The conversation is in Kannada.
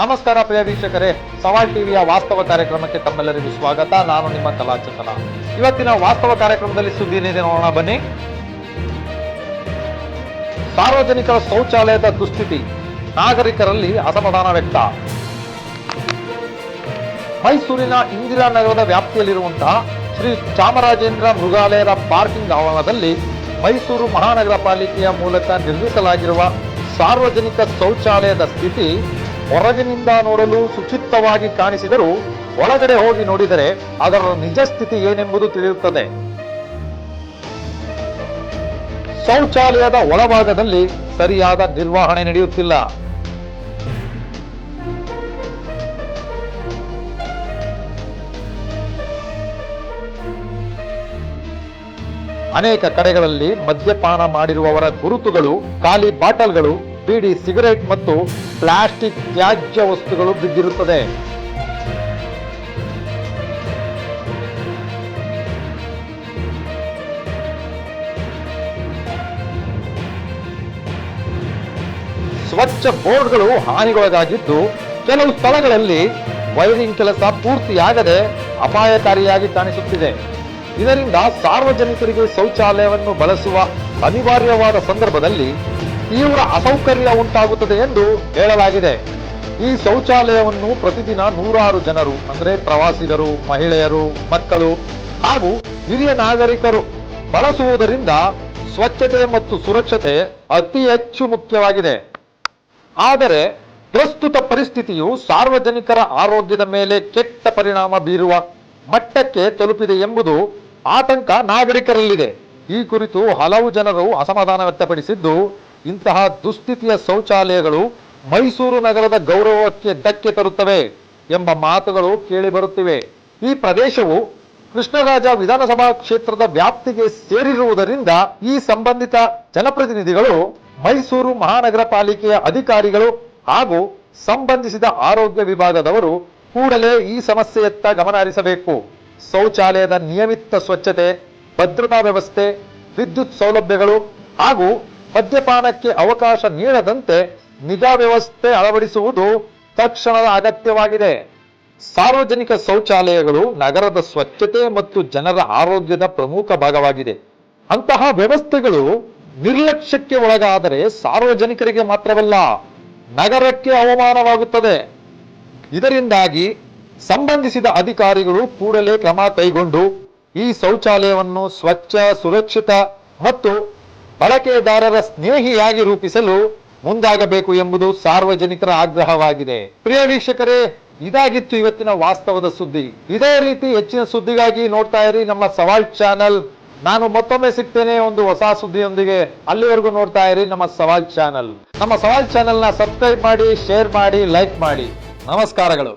ನಮಸ್ಕಾರ ಪ್ರಿಯ ವೀಕ್ಷಕರೇ, ಸವಾಲ್ ಟಿವಿಯ ವಾಸ್ತವ ಕಾರ್ಯಕ್ರಮಕ್ಕೆ ತಮ್ಮೆಲ್ಲರಿಗೂ ಸ್ವಾಗತ. ನಾನು ನಿಮ್ಮ ಕಲಾಚತನ ಇವತ್ತಿನ ವಾಸ್ತವ ಕಾರ್ಯಕ್ರಮದಲ್ಲಿ ಸುದ್ದಿ ನೋಡೋಣ ಬನ್ನಿ. ಸಾರ್ವಜನಿಕರ ಶೌಚಾಲಯದ ದುಸ್ಥಿತಿ. ನಾಗರಿಕರಲ್ಲಿ ಅಸಮಾಧಾನ ವ್ಯಕ್ತ. ಮೈಸೂರಿನ ಇಂದಿರಾನಗರದ ವ್ಯಾಪ್ತಿಯಲ್ಲಿರುವಂತಹ ಶ್ರೀ ಚಾಮರಾಜೇಂದ್ರ ಮೃಗಾಲಯದ ಪಾರ್ಕಿಂಗ್ ಆವರಣದಲ್ಲಿ ಮೈಸೂರು ಮಹಾನಗರ ಪಾಲಿಕೆಯ ಮೂಲಕ ನಿರ್ಮಿಸಲಾಗಿರುವ ಸಾರ್ವಜನಿಕ ಶೌಚಾಲಯದ ಸ್ಥಿತಿ ಹೊರಗಿನಿಂದ ನೋಡಲು ಶುಚಿತ್ವವಾಗಿ ಕಾಣಿಸಿದರೂ ಒಳಗಡೆ ಹೋಗಿ ನೋಡಿದರೆ ಅದರ ನಿಜ ಸ್ಥಿತಿ ಏನೆಂಬುದು ತಿಳಿಯುತ್ತದೆ. ಶೌಚಾಲಯದ ಒಳಭಾಗದಲ್ಲಿ ಸರಿಯಾದ ನಿರ್ವಹಣೆ ನಡೆಯುತ್ತಿಲ್ಲ. ಅನೇಕ ಕಡೆಗಳಲ್ಲಿ ಮದ್ಯಪಾನ ಮಾಡಿರುವವರ ಗುರುತುಗಳು, ಖಾಲಿ ಬಾಟಲ್ಗಳು, ಬೀಡಿ ಸಿಗರೇಟ್ ಮತ್ತು ಪ್ಲಾಸ್ಟಿಕ್ ತ್ಯಾಜ್ಯ ವಸ್ತುಗಳು ಬಿದ್ದಿರುತ್ತದೆ. ಸ್ವಚ್ಛ ಬೋರ್ಡ್ಗಳು ಹಾನಿಗೊಳಗಾಗಿದ್ದು, ಕೆಲವು ಸ್ಥಳಗಳಲ್ಲಿ ವೈರಿಂಗ್ ಕೆಲಸ ಪೂರ್ತಿಯಾಗದೆ ಅಪಾಯಕಾರಿಯಾಗಿ ಕಾಣಿಸುತ್ತಿದೆ. ಇದರಿಂದ ಸಾರ್ವಜನಿಕರಿಗೆ ಶೌಚಾಲಯವನ್ನು ಬಳಸುವ ಅನಿವಾರ್ಯವಾದ ಸಂದರ್ಭದಲ್ಲಿ ತೀವ್ರ ಅಸೌಕರ್ಯ ಉಂಟಾಗುತ್ತದೆ ಎಂದು ಹೇಳಲಾಗಿದೆ. ಈ ಶೌಚಾಲಯವನ್ನು ಪ್ರತಿದಿನ ನೂರಾರು ಜನರು, ಅಂದ್ರೆ ಪ್ರವಾಸಿಗರು, ಮಹಿಳೆಯರು, ಮಕ್ಕಳು ಹಾಗೂ ಹಿರಿಯ ನಾಗರಿಕರು ಬಳಸುವುದರಿಂದ ಸ್ವಚ್ಛತೆ ಮತ್ತು ಸುರಕ್ಷತೆ ಅತಿ ಹೆಚ್ಚು ಮುಖ್ಯವಾಗಿದೆ. ಆದರೆ ಪ್ರಸ್ತುತ ಪರಿಸ್ಥಿತಿಯು ಸಾರ್ವಜನಿಕರ ಆರೋಗ್ಯದ ಮೇಲೆ ಕೆಟ್ಟ ಪರಿಣಾಮ ಬೀರುವ ಮಟ್ಟಕ್ಕೆ ತಲುಪಿದೆ ಎಂಬುದು ಆತಂಕ ನಾಗರಿಕರಲ್ಲಿದೆ. ಈ ಕುರಿತು ಹಲವು ಜನರು ಅಸಮಾಧಾನ ವ್ಯಕ್ತಪಡಿಸಿದ್ದು ಇಂತಹ ದುಸ್ಥಿತಿಯ ಶೌಚಾಲಯಗಳು ಮೈಸೂರು ನಗರದ ಗೌರವಕ್ಕೆ ಧಕ್ಕೆ ತರುತ್ತವೆ ಎಂಬ ಮಾತುಗಳು ಕೇಳಿಬರುತ್ತಿವೆ ಈ ಪ್ರದೇಶವು ಕೃಷ್ಣರಾಜ ವಿಧಾನಸಭಾ ಕ್ಷೇತ್ರದ ವ್ಯಾಪ್ತಿಗೆ ಸೇರಿರುವುದರಿಂದ ಈ ಸಂಬಂಧಿತ ಜನಪ್ರತಿನಿಧಿಗಳು, ಮೈಸೂರು ಮಹಾನಗರ ಪಾಲಿಕೆಯ ಅಧಿಕಾರಿಗಳು ಹಾಗೂ ಸಂಬಂಧಿಸಿದ ಆರೋಗ್ಯ ವಿಭಾಗದವರು ಕೂಡಲೇ ಈ ಸಮಸ್ಯೆಯತ್ತ ಗಮನ ಹರಿಸಬೇಕು ಶೌಚಾಲಯದ ನಿಯಮಿತ ಸ್ವಚ್ಛತೆ, ಭದ್ರತಾ ವ್ಯವಸ್ಥೆ, ವಿದ್ಯುತ್ ಸೌಲಭ್ಯಗಳು ಹಾಗೂ ಮದ್ಯಪಾನಕ್ಕೆ ಅವಕಾಶ ನೀಡದಂತೆ ನಿಗಾ ವ್ಯವಸ್ಥೆ ಅಳವಡಿಸುವುದು ತಕ್ಷಣದ ಅಗತ್ಯವಾಗಿದೆ. ಸಾರ್ವಜನಿಕ ಶೌಚಾಲಯಗಳು ನಗರದ ಸ್ವಚ್ಛತೆ ಮತ್ತು ಜನರ ಆರೋಗ್ಯದ ಪ್ರಮುಖ ಭಾಗವಾಗಿದೆ. ಅಂತಹ ವ್ಯವಸ್ಥೆಗಳು ನಿರ್ಲಕ್ಷ್ಯಕ್ಕೆ ಒಳಗಾದರೆ ಸಾರ್ವಜನಿಕರಿಗೆ ಮಾತ್ರವಲ್ಲ, ನಗರಕ್ಕೆ ಅವಮಾನವಾಗುತ್ತದೆ. ಇದರಿಂದಾಗಿ ಸಂಬಂಧಿಸಿದ ಅಧಿಕಾರಿಗಳು ಕೂಡಲೇ ಕ್ರಮ ಕೈಗೊಂಡು ಈ ಶೌಚಾಲಯವನ್ನು ಸ್ವಚ್ಛ, ಸುರಕ್ಷಿತ ಮತ್ತು ಬಳಕೆದಾರರ ಸ್ನೇಹಿಯಾಗಿ ರೂಪಿಸಲು ಮುಂದಾಗಬೇಕು ಎಂಬುದು ಸಾರ್ವಜನಿಕರ ಆಗ್ರಹವಾಗಿದೆ. ಪ್ರಿಯ ವೀಕ್ಷಕರೇ, ಇದಾಗಿತ್ತು ಇವತ್ತಿನ ವಾಸ್ತವದ ಸುದ್ದಿ. ಇದೇ ರೀತಿ ಹೆಚ್ಚಿನ ಸುದ್ದಿಗಾಗಿ ನೋಡ್ತಾ ಇರಿ ನಮ್ಮ ಸವಾಲ್ ಚಾನಲ್. ನಾನು ಮತ್ತೊಮ್ಮೆ ಸಿಗ್ತೇನೆ ಒಂದು ಹೊಸ ಸುದ್ದಿಯೊಂದಿಗೆ. ಅಲ್ಲಿವರೆಗೂ ನೋಡ್ತಾ ಇರಿ ನಮ್ಮ ಸವಾಲ್ ಚಾನಲ್. ನಮ್ಮ ಸವಾಲ್ ಚಾನಲ್ನ ಸಬ್ಸ್ಕ್ರೈಬ್ ಮಾಡಿ, ಶೇರ್ ಮಾಡಿ, ಲೈಕ್ ಮಾಡಿ. ನಮಸ್ಕಾರಗಳು.